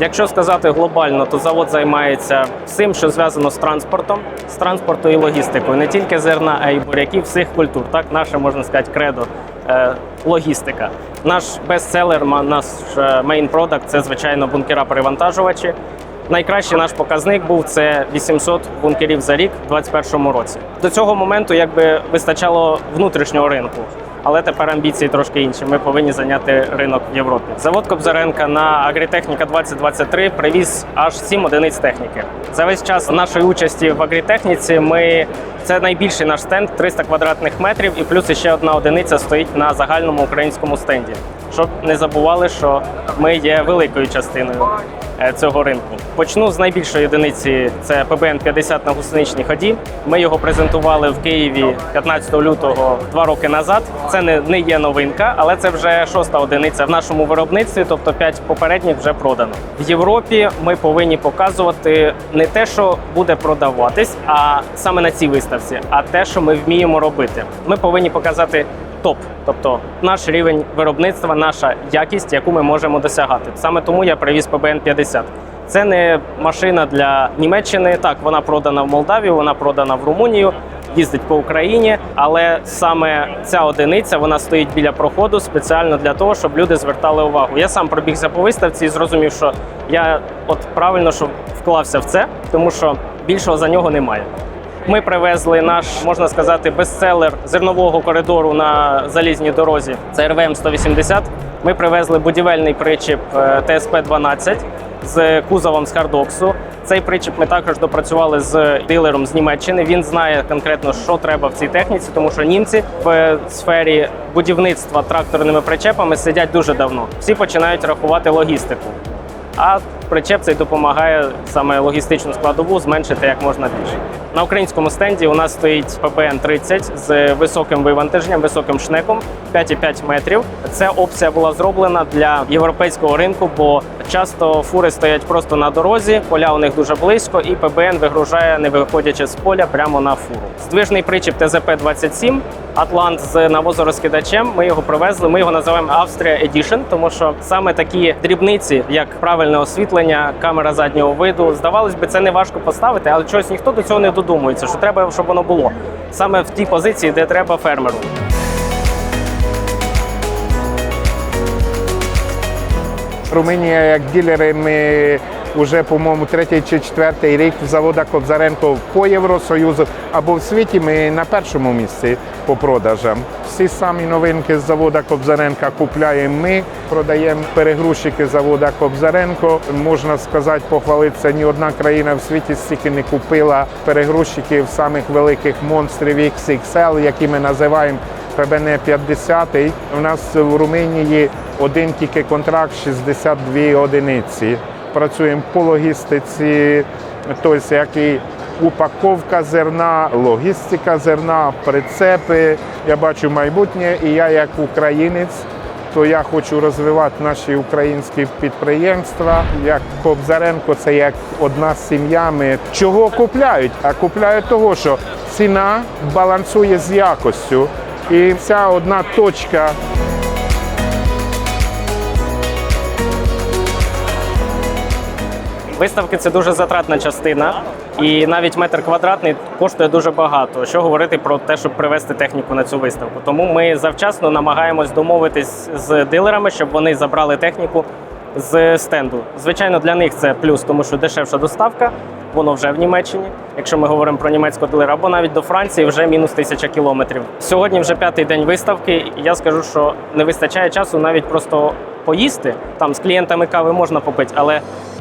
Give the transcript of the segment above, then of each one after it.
Якщо сказати глобально, то завод займається всім, що зв'язано з транспортом, з транспорту і логістикою, не тільки зерна, а й буряків всіх культур. Так, наше можна сказати, кредо е, логістика. Наш бестселер, наш мейн продакт це звичайно бункера перевантажувачі. Найкращий наш показник був це 800 бункерів за рік у 2021 році. До цього моменту якби вистачало внутрішнього ринку. Але тепер амбіції трошки інші. Ми повинні зайняти ринок в Європі. Завод Кобзаренка на Агрітехніка 2023 привіз аж 7 одиниць техніки. За весь час нашої участі в агрітехніці ми це найбільший наш стенд 300 квадратних метрів, і плюс ще одна одиниця стоїть на загальному українському стенді. Щоб не забували, що ми є великою частиною цього ринку. Почну з найбільшої одиниці. Це ПБН 50 на гусеничній ході. Ми його презентували в Києві 15 лютого два роки назад. Це не, не є новинка, але це вже шоста одиниця в нашому виробництві, тобто 5 попередніх вже продано. В Європі ми повинні показувати не те, що буде продаватись, а саме на цій виставці, а те, що ми вміємо робити. Ми повинні показати топ, тобто наш рівень виробництва, наша якість, яку ми можемо досягати. Саме тому я привіз ПБН 50. Це не машина для Німеччини. Так, вона продана в Молдавію, вона продана в Румунію, їздить по Україні. Але саме ця одиниця вона стоїть біля проходу спеціально для того, щоб люди звертали увагу. Я сам пробігся по виставці і зрозумів, що я от правильно що вклався в це, тому що більшого за нього немає. Ми привезли наш, можна сказати, бестселер зернового коридору на залізній дорозі. Це РВМ 180. Ми привезли будівельний причіп е, ТСП 12 з кузовом з хардоксу. Цей причіп ми також допрацювали з дилером з Німеччини. Він знає конкретно, що треба в цій техніці, тому що німці в сфері будівництва тракторними причепами сидять дуже давно. Всі починають рахувати логістику. А причеп цей допомагає саме логістичну складову зменшити як можна більше. На українському стенді у нас стоїть ПБН 30 з високим вивантаженням, високим шнеком 5,5 метрів. Ця опція була зроблена для європейського ринку, бо часто фури стоять просто на дорозі, поля у них дуже близько, і ПБН вигружає, не виходячи з поля, прямо на фуру. Здвижний причіп ТЗП 27 Атлант з навозорозкидачем. Ми його привезли. Ми його називаємо Австрія Edition, тому що саме такі дрібниці, як правильне освітлення, камера заднього виду, здавалось би, це не важко поставити, але чогось ніхто до цього не додумується. Що треба, щоб воно було саме в тій позиції, де треба фермеру. Румунія як ділери ми вже, по-моєму, третій чи четвертий рік в завода Кобзаренко по Євросоюзу або в світі ми на першому місці по продажам. Всі самі новинки з завода Кобзаренка купляємо ми, продаємо перегрузчики завода Кобзаренко. Можна сказати, похвалитися, ні одна країна в світі стільки не купила перегрузчиків самих великих монстрів XXL, які ми називаємо ПБН 50. У нас в Румунії один тільки контракт 62 одиниці. Працюємо по логістиці, тобто як і упаковка зерна, логістика зерна, прицепи. Я бачу майбутнє, і я як українець. То я хочу розвивати наші українські підприємства. Як Кобзаренко, це як одна сім'я. Ми чого купляють? А купляють того, що ціна балансує з якостю. І вся одна точка Виставки це дуже затратна частина, і навіть метр квадратний коштує дуже багато. Що говорити про те, щоб привезти техніку на цю виставку? Тому ми завчасно намагаємось домовитись з дилерами, щоб вони забрали техніку з стенду. Звичайно, для них це плюс, тому що дешевша доставка. Воно вже в Німеччині, якщо ми говоримо про німецького дилера, або навіть до Франції вже мінус тисяча кілометрів. Сьогодні вже п'ятий день виставки. і Я скажу, що не вистачає часу навіть просто поїсти. Там з клієнтами кави можна попити, але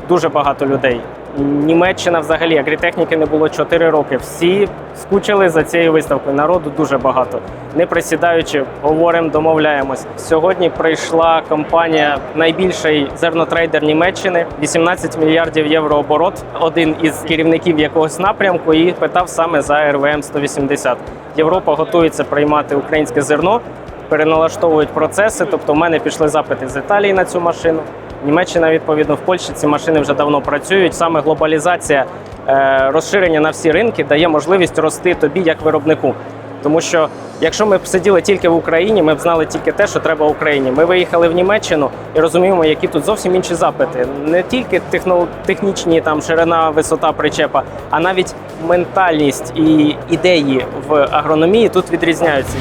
дуже багато людей. Німеччина взагалі агрітехніки не було 4 роки. Всі скучили за цією виставкою. Народу дуже багато. Не присідаючи, говоримо, домовляємось. Сьогодні прийшла компанія найбільший зернотрейдер Німеччини, 18 мільярдів євро оборот. Один із керівників якогось напрямку і питав саме за РВМ 180. Європа готується приймати українське зерно, переналаштовують процеси. Тобто, в мене пішли запити з Італії на цю машину. Німеччина, відповідно, в Польщі ці машини вже давно працюють. Саме глобалізація, е, розширення на всі ринки дає можливість рости тобі як виробнику. Тому що якщо ми б сиділи тільки в Україні, ми б знали тільки те, що треба Україні. Ми виїхали в Німеччину і розуміємо, які тут зовсім інші запити. Не тільки техно, технічні там ширина, висота причепа, а навіть ментальність і ідеї в агрономії тут відрізняються.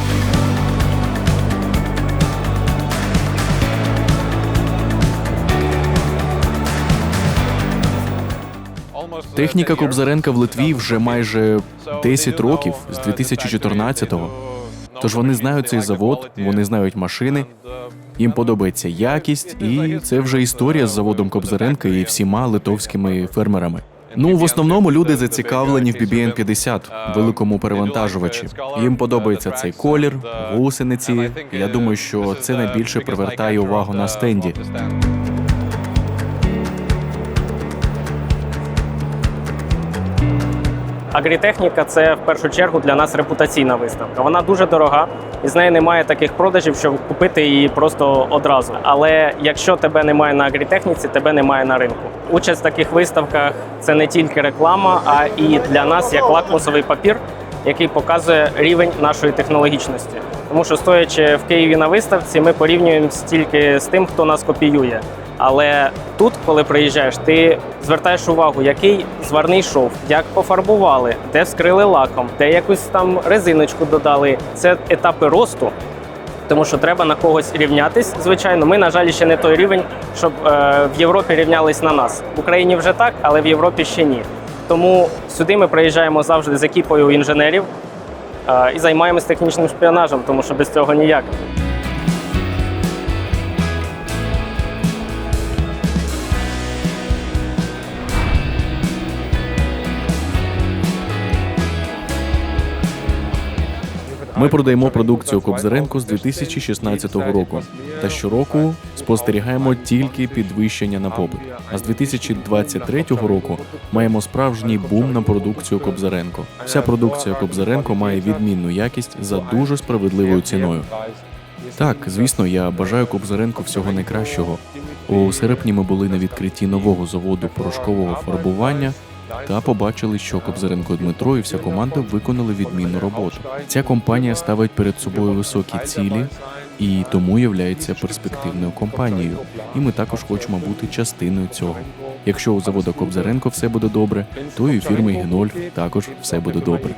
Техніка Кобзаренка в Литві вже майже 10 років з 2014-го. Тож вони знають цей завод, вони знають машини. Їм подобається якість, і це вже історія з заводом Кобзаренка і всіма литовськими фермерами. Ну, в основному люди зацікавлені в BBN 50 великому перевантажувачі. Їм подобається цей колір, гусениці. Я думаю, що це найбільше привертає увагу на стенді. Агрітехніка це в першу чергу для нас репутаційна виставка. Вона дуже дорога, і з неї немає таких продажів, щоб купити її просто одразу. Але якщо тебе немає на агрітехніці, тебе немає на ринку. Участь в таких виставках це не тільки реклама, а і для нас як лакмусовий папір, який показує рівень нашої технологічності. Тому що стоячи в Києві на виставці, ми порівнюємо тільки з тим, хто нас копіює. Але тут, коли приїжджаєш, ти звертаєш увагу, який зварний шов, як пофарбували, де вскрили лаком, де якусь там резиночку додали. Це етапи росту. Тому що треба на когось рівнятись. Звичайно, ми, на жаль, ще не той рівень, щоб е, в Європі рівнялись на нас. В Україні вже так, але в Європі ще ні. Тому сюди ми приїжджаємо завжди з екіпою інженерів е, і займаємось технічним шпіонажем, тому що без цього ніяк. Ми продаємо продукцію Кобзаренко з 2016 року. Та щороку спостерігаємо тільки підвищення на попит. А з 2023 року маємо справжній бум на продукцію Кобзаренко. Вся продукція Кобзаренко має відмінну якість за дуже справедливою ціною. Так, звісно, я бажаю Кобзаренко всього найкращого. У серпні ми були на відкритті нового заводу порошкового фарбування та побачили, що Кобзаренко Дмитро і вся команда виконали відмінну роботу. Ця компанія ставить перед собою високі цілі і тому являється перспективною компанією. І ми також хочемо бути частиною цього. Якщо у заводу Кобзаренко все буде добре, то і у фірми Генольф також все буде добре.